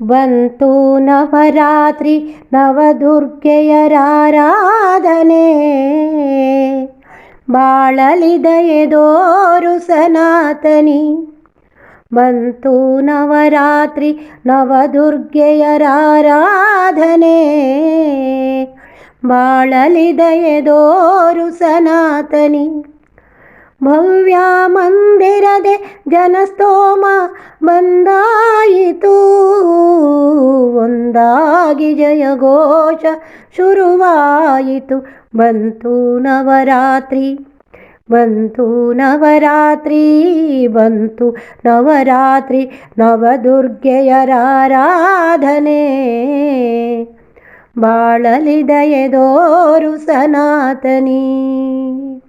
ಬಂತು ನವರಾತ್ರಿ ನವದುರ್ಗೆಯರಾರಾಧನೆ ಬಾಳಲಿ ದಯೆದೋರು ಸನಾತನಿ ಬಂತು ನವರಾತ್ರಿ ನವದುರ್ಗೆಯರಾರಾಧನೆ ಬಾಳಲಿ ದಯೆದೋರು ಸನಾತನಿ ಭವ್ಯ ಮಂದಿರದೆ ಜನಸ್ತೋಮ ಬಂದಾಯಿತು. ಒಂದಾಗಿ ಜಯಘೋಷ ಶುರುವಾಯಿತು. ಬಂತು ನವರಾತ್ರಿ ಬಂತು ನವರಾತ್ರಿ ಬಂತು ನವರಾತ್ರಿ ನವದುರ್ಗೆಯರಾರಾಧನೆ ಬಾಳಲಿದಯದೋರು ಸನಾತನಿ.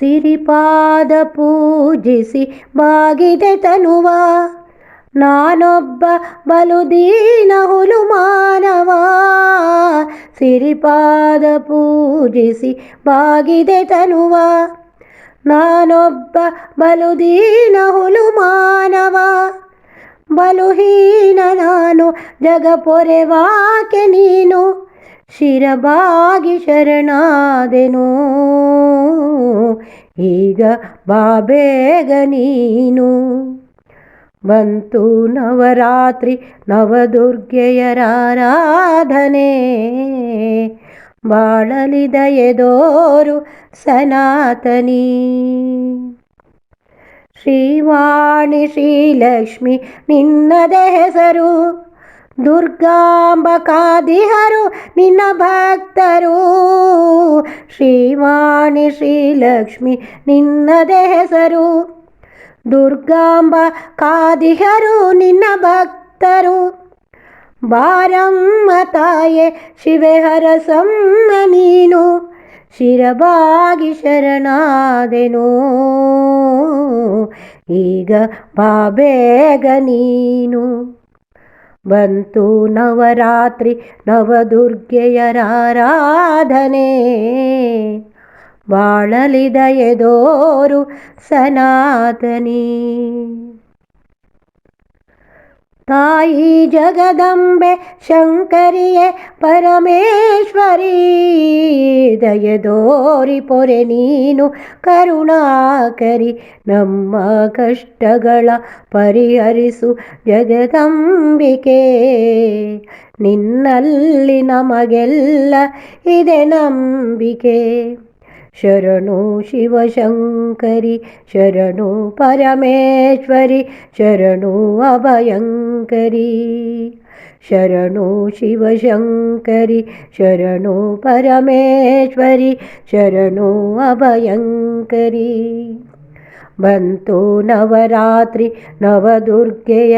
ಸಿರಿಪಾದ ಪೂಜಿಸಿ ಬಾಗಿದೆ ತನುವ ನಾನೊಬ್ಬ ಬಲುದೀನ ಹುಲು ಮಾನವ ಸಿರಿಪಾದ ಪೂಜಿಸಿ ಬಾಗಿದೆ ತನುವ ನಾನೊಬ್ಬ ಬಲುದೀನ ಹುಲು ಮಾನವ ಬಲುಹೀನ ನಾನು ಜಗ ಪೊರೆವಾಕೆ ನೀನು ಶಿರಬಾಗಿ ಶರಣಾದೆನು. ಈಗ ಬಾಬೇಗ ನೀನು. ಬಂತು ನವರಾತ್ರಿ ನವದುರ್ಗೆಯರಾರಾಧನೆ ಬಾಳಲಿದಯದೋರು ಸನಾತನಿ. ಶ್ರೀವಾಣಿ ಶ್ರೀಲಕ್ಷ್ಮಿ ನಿನ್ನದೇ ಹೆಸರು. ದುರ್ಗಾಂಬ ಕಾದಿಹರು ನಿನ್ನ ಭಕ್ತರು. ಶ್ರೀವಾಣಿ ಶ್ರೀಲಕ್ಷ್ಮಿ ನಿನ್ನದೇ ಹೆಸರು ದುರ್ಗಾಂಬ ಕಾದಿಹರು ನಿನ್ನ ಭಕ್ತರು. ಬಾರಮ್ಮ ತಾಯೆ, ಶಿವೆ ಹರಸಮ್ಮ ನೀನು. ಶಿರಬಾಗಿ ಶರಣಾದೆನು. ಈಗ ಬಾಬೇಗ ನೀನು. ಬಂತು ನವರಾತ್ರಿ ನವದುರ್ಗೆಯರಾರಾಧನೆ ಬಾಳಲಿದ ಎದೋರು ಸನಾತನಿ. ತಾಯಿ ಜಗದಂಬೆ ಶಂಕರಿಯೇ ಪರಮೇಶ್ವರಿ ದಯದೋರಿ ಪೊರೆ ನೀನು ಕರುಣಾಕರಿ, ನಮ್ಮ ಕಷ್ಟಗಳ ಪರಿಹರಿಸು ಜಗದಂಬಿಕೆ. ನಿನ್ನಲ್ಲಿ ನಮಗೆಲ್ಲ ಇದೆ ನಂಬಿಕೆ. शरणो शिवशङ्करि शरणो परमेश्वरि शरणो अभयंकरि शरणो शिवशङ्करि शरणो परमेश्वरि शरणो अभयंकरि बन्तु नवरात्रि नवदुर्गेयराराधने।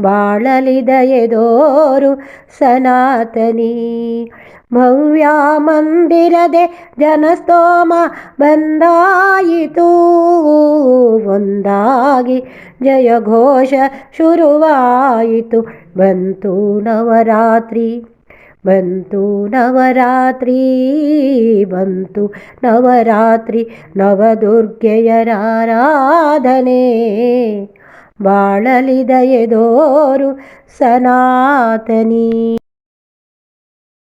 ಬಾಳಲಿ ದಯೆದೋರು ಸನಾತನಿ? ಭವ್ಯ ಮಂದಿರದೆ ಜನಸ್ತೋಮ ಬಂದಾಯಿತು. ಒಂದಾಗಿ ಜಯಘೋಷ ಶುರುವಾಯಿತು. ಬಂತು ನವರಾತ್ರಿ ಬಂತು ನವರಾತ್ರಿ ಬಂತು ನವರಾತ್ರಿ. ನವದುರ್ಗೆಯರಾರಾಧನೆ ಬಾಳಲಿ ದಯೆದೋರು ಸನಾತನಿ.